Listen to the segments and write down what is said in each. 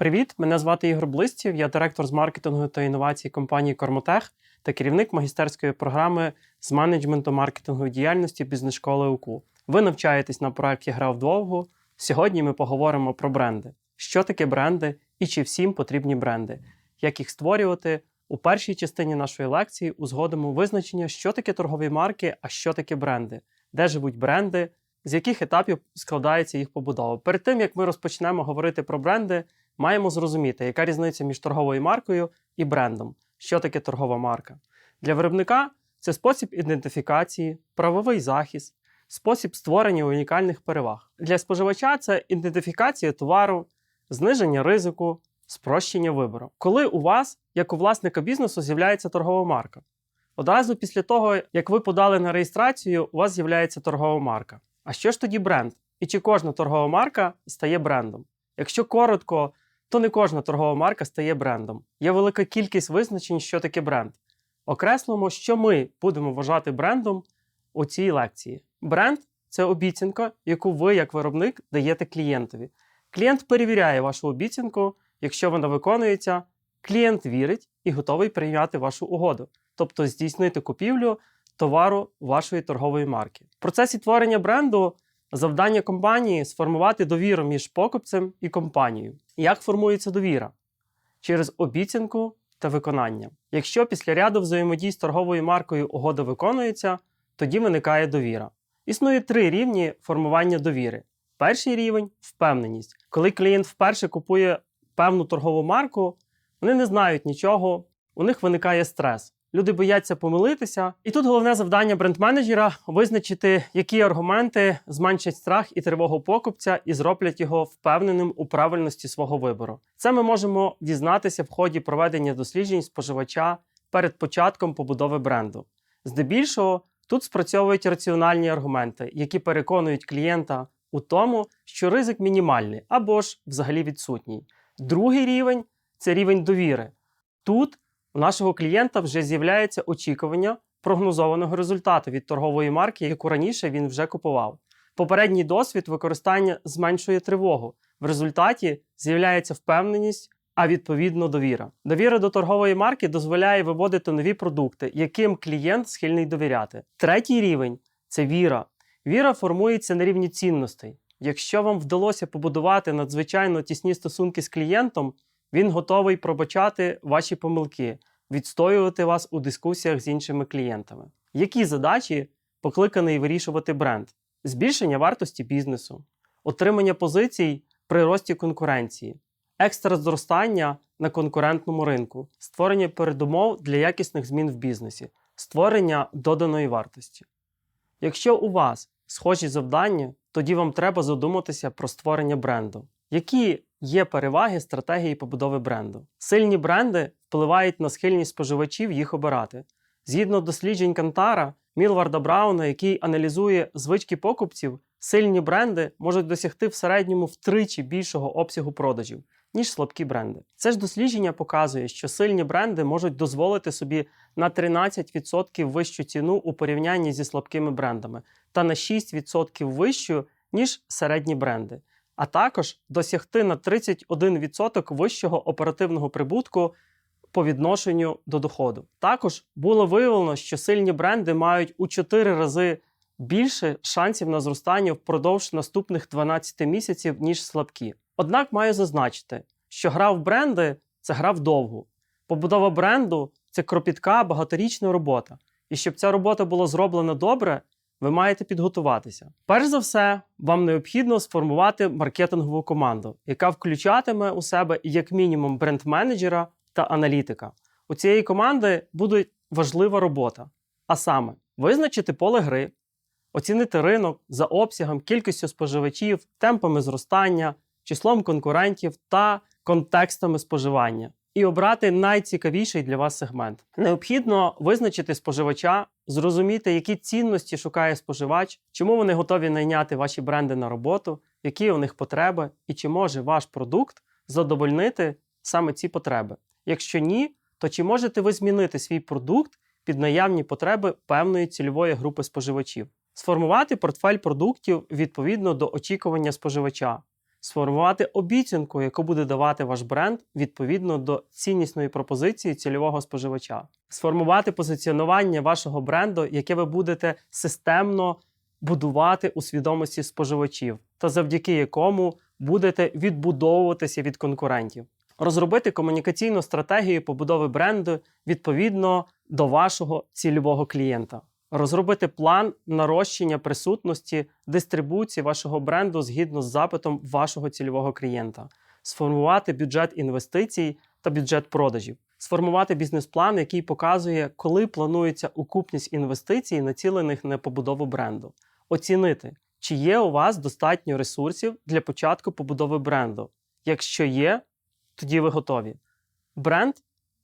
Привіт, мене звати Ігор Блистів, я директор з маркетингу та інновацій компанії Кормотех та керівник магістерської програми з менеджменту маркетингової діяльності бізнес-школи УКУ. Ви навчаєтесь на проєкті Гра вдовго. Сьогодні ми поговоримо про бренди. Що таке бренди і чи всім потрібні бренди, як їх створювати. У першій частині нашої лекції узгодимо визначення, що таке торгові марки, а що таке бренди, де живуть бренди, з яких етапів складається їх побудова. Перед тим як ми розпочнемо говорити про бренди, маємо зрозуміти, яка різниця між торговою маркою і брендом. Що таке торгова марка? Для виробника це спосіб ідентифікації, правовий захист, спосіб створення унікальних переваг. Для споживача це ідентифікація товару, зниження ризику, спрощення вибору. Коли у вас, як у власника бізнесу, з'являється торгова марка? Одразу після того, як ви подали на реєстрацію, у вас з'являється торгова марка. А що ж тоді бренд? І чи кожна торгова марка стає брендом? Якщо коротко, то не кожна торгова марка стає брендом. Є велика кількість визначень, що таке бренд. Окреслимо, що ми будемо вважати брендом у цій лекції. Бренд це обіцянка, яку ви, як виробник, даєте клієнтові. Клієнт перевіряє вашу обіцянку, якщо вона виконується, клієнт вірить і готовий прийняти вашу угоду, тобто здійснити купівлю товару вашої торгової марки. В процесі творення бренду завдання компанії сформувати довіру між покупцем і компанією. Як формується довіра? Через обіцянку та виконання. Якщо після ряду взаємодій з торговою маркою угода виконується, тоді виникає довіра. Існує три рівні формування довіри. Перший рівень впевненість. Коли клієнт вперше купує певну торгову марку, вони не знають нічого, у них виникає стрес. Люди бояться помилитися. І тут головне завдання бренд-менеджера визначити, які аргументи зменшать страх і тривогу покупця і зроблять його впевненим у правильності свого вибору. Це ми можемо дізнатися в ході проведення досліджень споживача перед початком побудови бренду. Здебільшого тут спрацьовують раціональні аргументи, які переконують клієнта у тому, що ризик мінімальний або ж взагалі відсутній. Другий рівень це рівень довіри. Тут у нашого клієнта вже з'являється очікування прогнозованого результату від торгової марки, яку раніше він вже купував. Попередній досвід використання зменшує тривогу. В результаті з'являється впевненість, а відповідно довіра. Довіра до торгової марки дозволяє виводити нові продукти, яким клієнт схильний довіряти. Третій рівень це віра. Віра формується на рівні цінностей. Якщо вам вдалося побудувати надзвичайно тісні стосунки з клієнтом, він готовий пробачати ваші помилки, відстоювати вас у дискусіях з іншими клієнтами. Які задачі покликаний вирішувати бренд? Збільшення вартості бізнесу, отримання позицій при рості конкуренції, екстра зростання на конкурентному ринку, створення передумов для якісних змін в бізнесі, створення доданої вартості. Якщо у вас схожі завдання, тоді вам треба задуматися про створення бренду. Які є переваги стратегії побудови бренду? Сильні бренди впливають на схильність споживачів їх обирати. Згідно досліджень Кантара Мілварда Брауна, який аналізує звички покупців, сильні бренди можуть досягти в середньому втричі більшого обсягу продажів, ніж слабкі бренди. Це ж дослідження показує, що сильні бренди можуть дозволити собі на 13% вищу ціну у порівнянні зі слабкими брендами та на 6% вищу, ніж середні бренди а також досягти на 31% вищого оперативного прибутку по відношенню до доходу. Також було виявлено, що сильні бренди мають у 4 рази більше шансів на зростання впродовж наступних 12 місяців, ніж слабкі. Однак маю зазначити, що гра в бренди це гра вдовгу. Побудова бренду це кропітка багаторічна робота. І щоб ця робота була зроблена добре, ви маєте підготуватися. Перш за все, вам необхідно сформувати маркетингову команду, яка включатиме у себе як мінімум бренд-менеджера та аналітика. У цієї команди буде важлива робота, а саме визначити поле гри, оцінити ринок за обсягом, кількістю споживачів, темпами зростання, числом конкурентів та контекстами споживання. І обрати найцікавіший для вас сегмент. Необхідно визначити споживача, зрозуміти, які цінності шукає споживач, чому вони готові найняти ваші бренди на роботу, які у них потреби, і чи може ваш продукт задовольнити саме ці потреби. Якщо ні, то чи можете ви змінити свій продукт під наявні потреби певної цільової групи споживачів, сформувати портфель продуктів відповідно до очікування споживача, сформувати обіцянку, яку буде давати ваш бренд відповідно до ціннісної пропозиції цільового споживача, сформувати позиціонування вашого бренду, яке ви будете системно будувати у свідомості споживачів, та завдяки якому будете відбудовуватися від конкурентів. Розробити комунікаційну стратегію побудови бренду відповідно до вашого цільового клієнта. Розробити план нарощення присутності дистрибуції вашого бренду згідно з запитом вашого цільового клієнта, сформувати бюджет інвестицій та бюджет продажів, сформувати бізнес-план, який показує, коли планується окупність інвестицій, націлених на побудову бренду, оцінити, чи є у вас достатньо ресурсів для початку побудови бренду. Якщо є, тоді ви готові. Бренд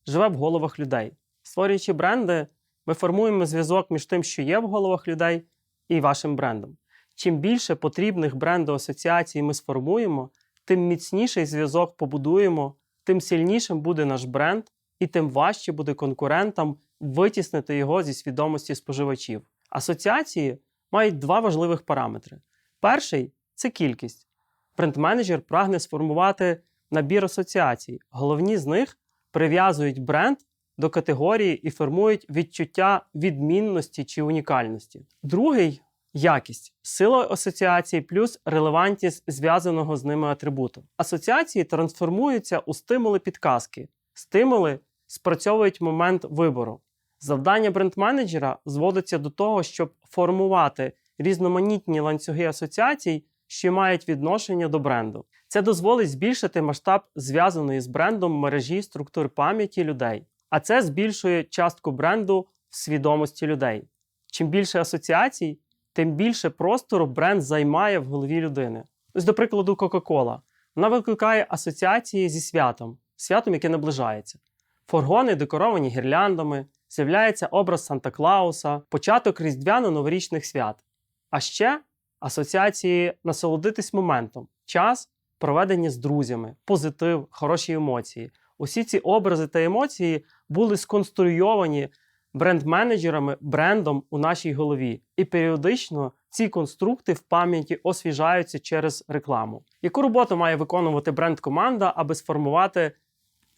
живе в головах людей. Створюючи бренди, ми формуємо зв'язок між тим, що є в головах людей, і вашим брендом. Чим більше потрібних бренду асоціацій ми сформуємо, тим міцніший зв'язок побудуємо, тим сильнішим буде наш бренд, і тим важче буде конкурентам витіснити його зі свідомості споживачів. Асоціації мають два важливих параметри. Перший це кількість. Бренд-менеджер прагне сформувати набір асоціацій. Головні з них прив'язують бренд до категорії і формують відчуття відмінності чи унікальності. Другий якість сила асоціації плюс релевантність зв'язаного з ними атрибуту. Асоціації трансформуються у стимули підказки. Стимули спрацьовують момент вибору. Завдання бренд-менеджера зводиться до того, щоб формувати різноманітні ланцюги асоціацій, що мають відношення до бренду. Це дозволить збільшити масштаб зв'язаної з брендом мережі структур пам'яті людей, а це збільшує частку бренду в свідомості людей. Чим більше асоціацій, тим більше простору бренд займає в голові людини. Ось, до прикладу, Coca-Cola. Вона викликає асоціації зі святом, святом, яке наближається. Фургони декоровані гірляндами, з'являється образ Санта-Клауса, початок різдвяно-новорічних свят. А ще асоціації насолодитись моментом, час, проведення з друзями, позитив, хороші емоції. Усі ці образи та емоції були сконструйовані бренд-менеджерами брендом у нашій голові. І періодично ці конструкти в пам'яті освіжаються через рекламу. Яку роботу має виконувати бренд-команда, аби сформувати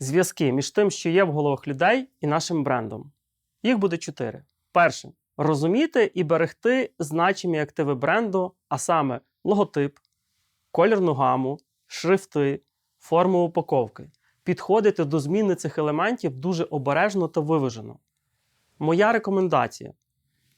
зв'язки між тим, що є в головах людей, і нашим брендом? Їх буде чотири. Перше розуміти і берегти значимі активи бренду, а саме логотип, колірну гаму, шрифти, форму упаковки. Підходити до зміни цих елементів дуже обережно та виважено. Моя рекомендація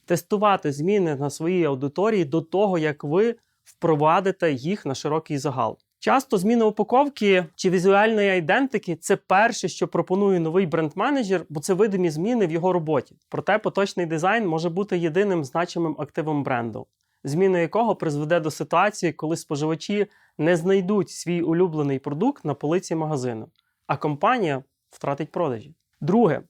тестувати зміни на своїй аудиторії до того, як ви впровадите їх на широкий загал. Часто зміна упаковки чи візуальної айдентики це перше, що пропонує новий бренд-менеджер, бо це видимі зміни в його роботі. Проте поточний дизайн може бути єдиним значимим активом бренду, зміна якого призведе до ситуації, коли споживачі не знайдуть свій улюблений продукт на полиці магазину, а компанія втратить продажі. Друге,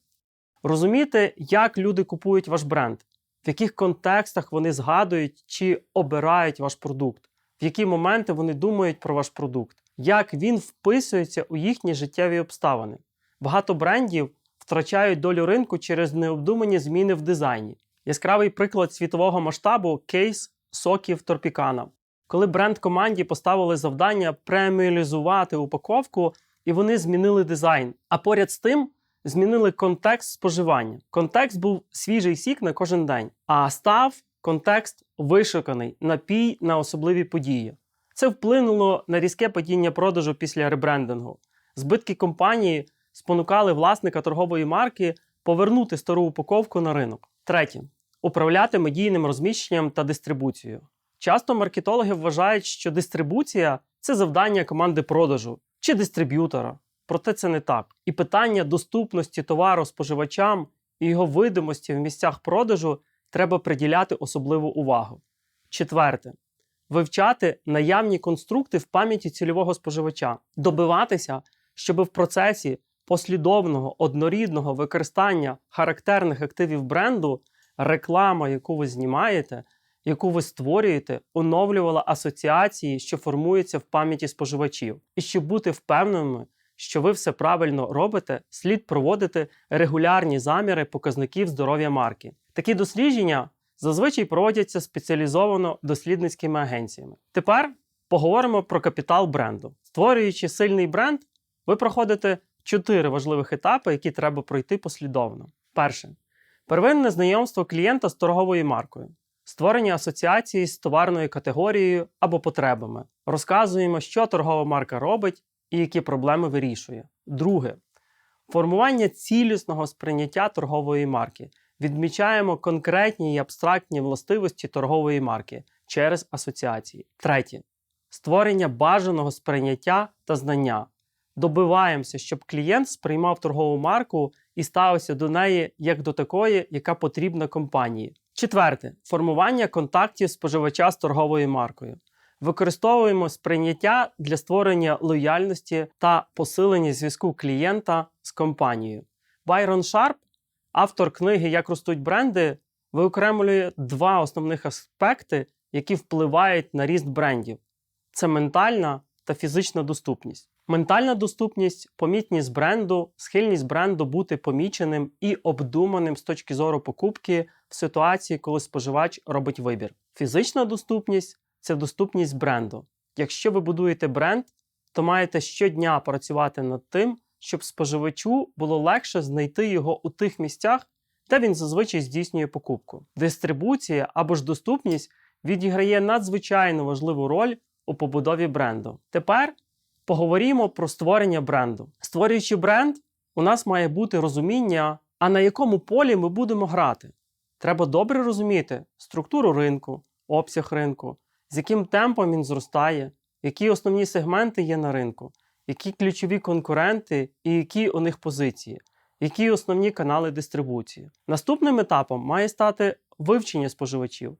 розуміти, як люди купують ваш бренд, в яких контекстах вони згадують чи обирають ваш продукт в які моменти вони думають про ваш продукт, як він вписується у їхні життєві обставини. Багато брендів втрачають долю ринку через необдумані зміни в дизайні. Яскравий приклад світового масштабу кейс соків Торпікана. Коли бренд команді поставили завдання преміалізувати упаковку, і вони змінили дизайн. А поряд з тим змінили контекст споживання. Контекст був свіжий сік на кожен день, а став контекст вишуканий напій на особливі події. Це вплинуло на різке падіння продажу після ребрендингу. Збитки компанії спонукали власника торгової марки повернути стару упаковку на ринок. Третє управляти медійним розміщенням та дистрибуцією. Часто маркетологи вважають, що дистрибуція це завдання команди продажу чи дистриб'ютора. Проте це не так. І питання доступності товару споживачам і його видимості в місцях продажу треба приділяти особливу увагу. Четверте. Вивчати наявні конструкти в пам'яті цільового споживача, добиватися, щоб в процесі послідовного однорідного використання характерних активів бренду реклама, яку ви знімаєте, яку ви створюєте, оновлювала асоціації, що формуються в пам'яті споживачів. І щоб бути впевненими, що ви все правильно робите, слід проводити регулярні заміри показників здоров'я марки. Такі дослідження зазвичай проводяться спеціалізовано дослідницькими агенціями. Тепер Поговоримо про капітал бренду. Створюючи сильний бренд, ви проходите чотири важливих етапи, які треба пройти послідовно. Перше первинне знайомство клієнта з торговою маркою, створення асоціації з товарною категорією або потребами. Розказуємо, що торгова марка робить і які проблеми вирішує. Друге формування цілісного сприйняття торгової марки. Відмічаємо конкретні і абстрактні властивості торгової марки через асоціації. Третє створення бажаного сприйняття та знання. Добиваємося, щоб клієнт сприймав торгову марку і ставився до неї як до такої, яка потрібна компанії. Четверте формування контактів споживача з торговою маркою. Використовуємо сприйняття для створення лояльності та посилення зв'язку клієнта з компанією. Байрон Шарп, автор книги Як ростуть бренди, виокремлює два основних аспекти, які впливають на ріст брендів: це ментальна та фізична доступність. Ментальна доступність, помітність бренду, схильність бренду бути поміченим і обдуманим з точки зору покупки в ситуації, коли споживач робить вибір. Фізична доступність це доступність бренду. Якщо ви будуєте бренд, то маєте щодня працювати над тим, щоб споживачу було легше знайти його у тих місцях, де він зазвичай здійснює покупку. Дистрибуція або ж доступність відіграє надзвичайно важливу роль у побудові бренду. Тепер поговоримо про створення бренду. Створюючи бренд, у нас має бути розуміння, а на якому полі ми будемо грати. Треба добре розуміти структуру ринку, обсяг ринку, з яким темпом він зростає, які основні сегменти є на ринку, які ключові конкуренти і які у них позиції, які основні канали дистрибуції. Наступним етапом має стати вивчення споживачів,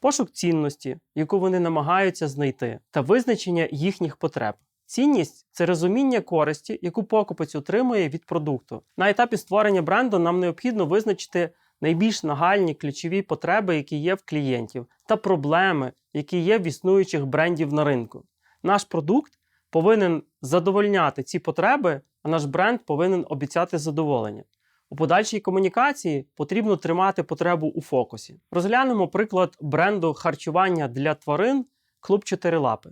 пошук цінності, яку вони намагаються знайти, та визначення їхніх потреб. Цінність це розуміння користі, яку покупець отримує від продукту. На етапі створення бренду нам необхідно визначити найбільш нагальні ключові потреби, які є в клієнтів, та проблеми, які є в існуючих брендів на ринку. Наш продукт повинен задовольняти ці потреби, а наш бренд повинен обіцяти задоволення. У подальшій комунікації потрібно тримати потребу у фокусі. Розглянемо приклад бренду харчування для тварин Клуб Чотирилапи.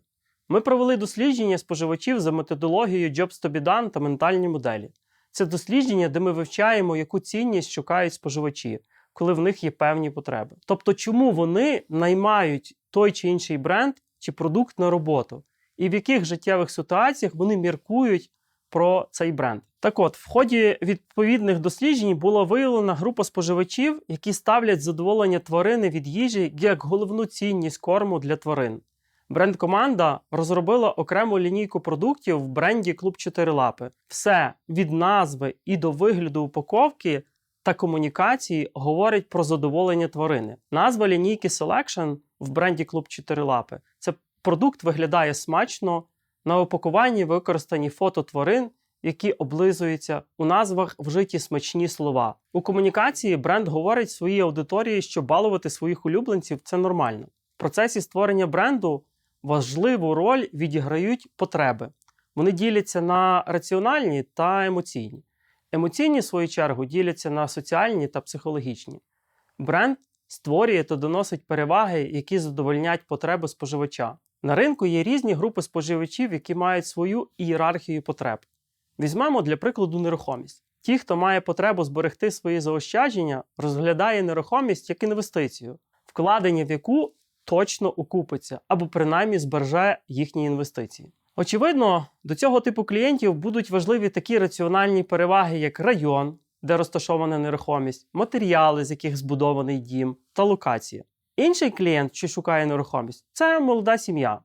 Ми провели дослідження споживачів за методологією Jobs to be done та ментальні моделі. Це дослідження, де ми вивчаємо, яку цінність шукають споживачі, коли в них є певні потреби. Тобто, чому вони наймають той чи інший бренд чи продукт на роботу, і в яких життєвих ситуаціях вони міркують про цей бренд. Так от, в ході відповідних досліджень була виявлена група споживачів, які ставлять задоволення тварини від їжі як головну цінність корму для тварин. Бренд-команда розробила окрему лінійку продуктів в бренді Клуб Чотирилапи. Все від назви і до вигляду упаковки та комунікації говорить про задоволення тварини. Назва лінійки Selection в бренді Клуб Чотирилапи це продукт виглядає смачно. На упакуванні використані фото тварин, які облизуються. У назвах вжиті смачні слова. У комунікації бренд говорить своїй аудиторії, що балувати своїх улюбленців це нормально. В процесі створення бренду важливу роль відіграють потреби. Вони діляться на раціональні та емоційні. Емоційні, в свою чергу, діляться на соціальні та психологічні. Бренд створює та доносить переваги, які задовольнять потреби споживача. На ринку є різні групи споживачів, які мають свою ієрархію потреб. Візьмемо для прикладу нерухомість. Ті, хто має потребу зберегти свої заощадження, розглядає нерухомість як інвестицію, вкладення в яку точно окупиться або принаймні збереже їхні інвестиції. Очевидно, до цього типу клієнтів будуть важливі такі раціональні переваги, як район, де розташована нерухомість, матеріали, з яких збудований дім, та локація. Інший клієнт, що шукає нерухомість, це молода сім'я.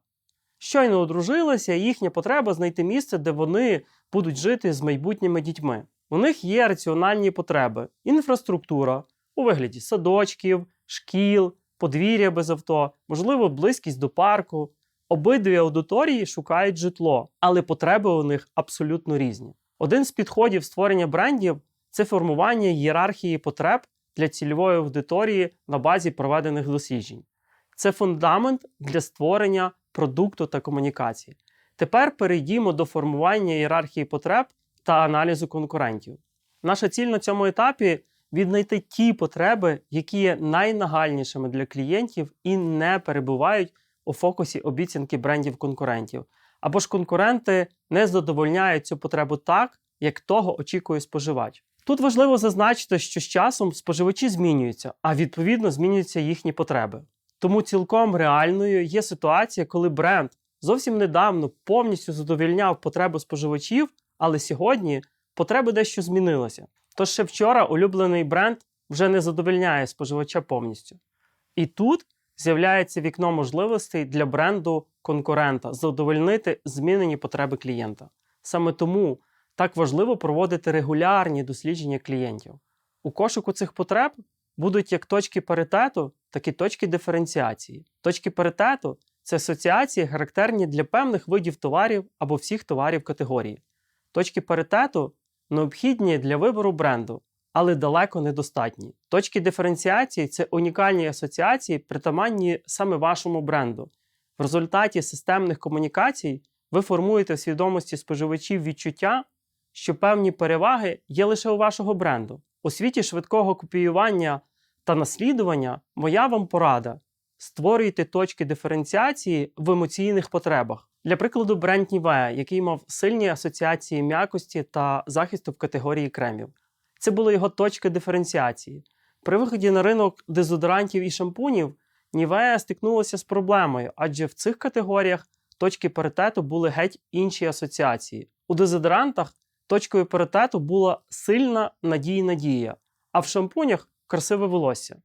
Щойно одружилися, і їхня потреба знайти місце, де вони будуть жити з майбутніми дітьми. У них є раціональні потреби: інфраструктура у вигляді садочків, шкіл, подвір'я без авто, можливо, близькість до парку. Обидві аудиторії шукають житло, але потреби у них абсолютно різні. Один з підходів створення брендів це формування ієрархії потреб для цільової аудиторії на базі проведених досліджень. Це фундамент для створення продукту та комунікації. Тепер перейдімо до формування ієрархії потреб та аналізу конкурентів. Наша ціль на цьому етапі віднайти ті потреби, які є найнагальнішими для клієнтів і не перебувають у фокусі обіцянки брендів конкурентів, або ж конкуренти не задовольняють цю потребу так, як того очікує споживач. Тут важливо зазначити, що з часом споживачі змінюються, а відповідно змінюються їхні потреби. Тому цілком реальною є ситуація, коли бренд зовсім недавно повністю задовільняв потреби споживачів, але сьогодні потреби дещо змінилися. Тож ще вчора улюблений бренд вже не задовольняє споживача повністю. І тут з'являється вікно можливостей для бренду конкурента задовольнити змінені потреби клієнта. Саме тому так важливо проводити регулярні дослідження клієнтів. У кошику цих потреб будуть як точки паритету, так і точки диференціації. Точки паритету це асоціації, характерні для певних видів товарів або всіх товарів категорії. Точки паритету необхідні для вибору бренду, але далеко недостатні. Точки диференціації це унікальні асоціації, притаманні саме вашому бренду. В результаті системних комунікацій ви формуєте в свідомості споживачів відчуття, що певні переваги є лише у вашого бренду. У світі швидкого копіювання та наслідування моя вам порада. Створюйте точки диференціації в емоційних потребах. Для прикладу, бренд Nivea, який мав сильні асоціації м'якості та захисту в категорії кремів. Це були його точки диференціації. При виході на ринок дезодорантів і шампунів Nivea стикнулася з проблемою, адже в цих категоріях точки паритету були геть інші асоціації. У дезодорантах точкою паритету була сильна надійна дія, а в шампунях красиве волосся.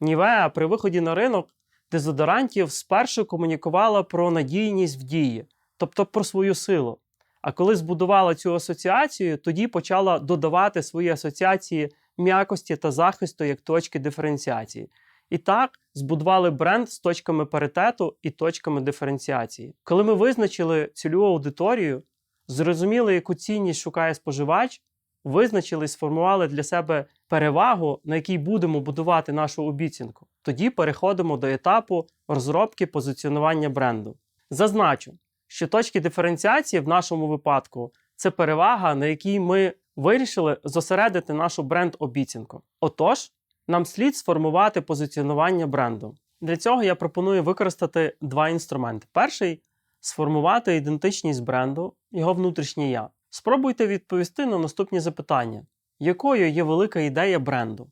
Nivea при виході на ринок дезодорантів спершу комунікувала про надійність в дії, тобто про свою силу. А коли збудувала цю асоціацію, тоді почала додавати свої асоціації м'якості та захисту як точки диференціації. І так збудували бренд з точками паритету і точками диференціації. Коли ми визначили цільову аудиторію, зрозуміли, яку цінність шукає споживач, визначили і сформували для себе перевагу, на якій будемо будувати нашу обіцянку. Тоді переходимо до етапу розробки позиціонування бренду. Зазначу, що точки диференціації в нашому випадку це перевага, на якій ми вирішили зосередити нашу бренд-обіцянку. Отож, нам слід сформувати позиціонування бренду. Для цього я пропоную використати два інструменти. Перший сформувати ідентичність бренду, його внутрішнє я. Спробуйте відповісти на наступні запитання: якою є велика ідея бренду?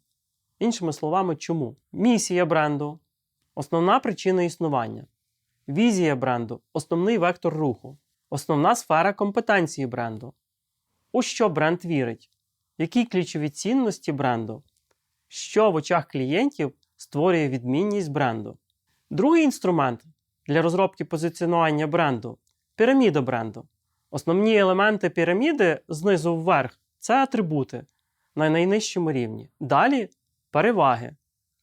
Іншими словами, чому? Місія бренду, основна причина існування, візія бренду, основний вектор руху, основна сфера компетенції бренду. У що бренд вірить? Які ключові цінності бренду? Що в очах клієнтів створює відмінність бренду? Другий інструмент для розробки позиціонування бренду піраміда бренду. Основні елементи піраміди знизу вверх це атрибути на найнижчому рівні. Далі переваги,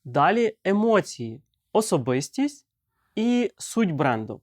далі емоції, особистість і суть бренду.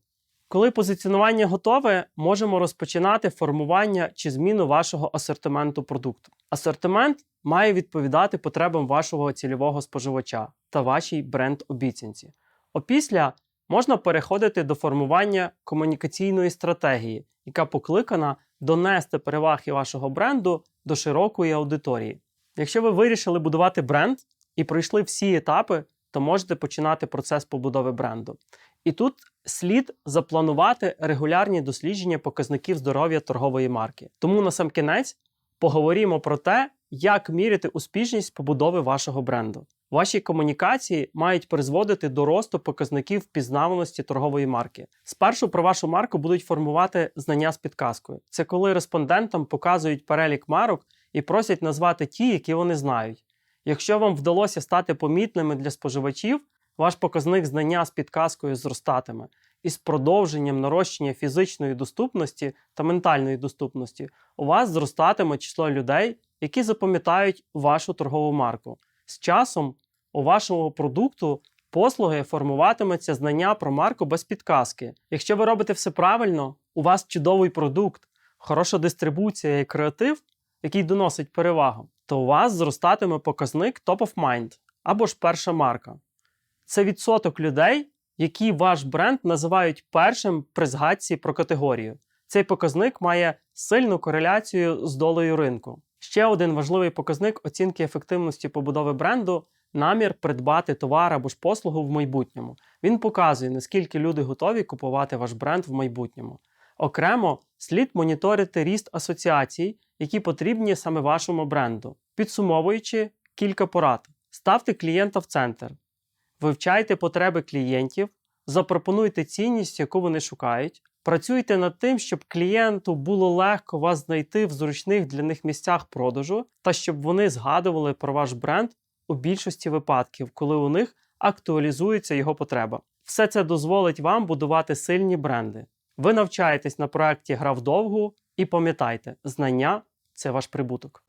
Коли позиціонування готове, можемо розпочинати формування чи зміну вашого асортименту продукту. Асортимент має відповідати потребам вашого цільового споживача та вашій бренд-обіцянці. Опісля можна переходити до формування комунікаційної стратегії, яка покликана донести переваги вашого бренду до широкої аудиторії. Якщо ви вирішили будувати бренд і пройшли всі етапи, то можете починати процес побудови бренду. І тут слід запланувати регулярні дослідження показників здоров'я торгової марки. Тому на сам кінець поговоримо про те, як міряти успішність побудови вашого бренду. Ваші комунікації мають призводити до росту показників впізнаваності торгової марки. Спершу про вашу марку будуть формувати знання з підказкою. Це коли респондентам показують перелік марок і просять назвати ті, які вони знають. Якщо вам вдалося стати помітними для споживачів, ваш показник знання з підказкою зростатиме. І з продовженням нарощення фізичної доступності та ментальної доступності у вас зростатиме число людей, які запам'ятають вашу торгову марку. З часом у вашого продукту послуги формуватиметься знання про марку без підказки. Якщо ви робите все правильно, у вас чудовий продукт, хороша дистрибуція і креатив, який доносить перевагу, то у вас зростатиме показник Top of Mind або ж перша марка. Це відсоток людей, які ваш бренд називають першим при згадці про категорію. Цей показник має сильну кореляцію з долею ринку. Ще один важливий показник оцінки ефективності побудови бренду намір придбати товар або ж послугу в майбутньому. Він показує, наскільки люди готові купувати ваш бренд в майбутньому. Окремо слід моніторити ріст асоціацій, які потрібні саме вашому бренду. Підсумовуючи кілька порад: ставте клієнта в центр, вивчайте потреби клієнтів, запропонуйте цінність, яку вони шукають. Працюйте над тим, щоб клієнту було легко вас знайти в зручних для них місцях продажу, та щоб вони згадували про ваш бренд у більшості випадків, коли у них актуалізується його потреба. Все це дозволить вам будувати сильні бренди. Ви навчаєтесь на проєкті Гра вдовгу і пам'ятайте, знання це ваш прибуток.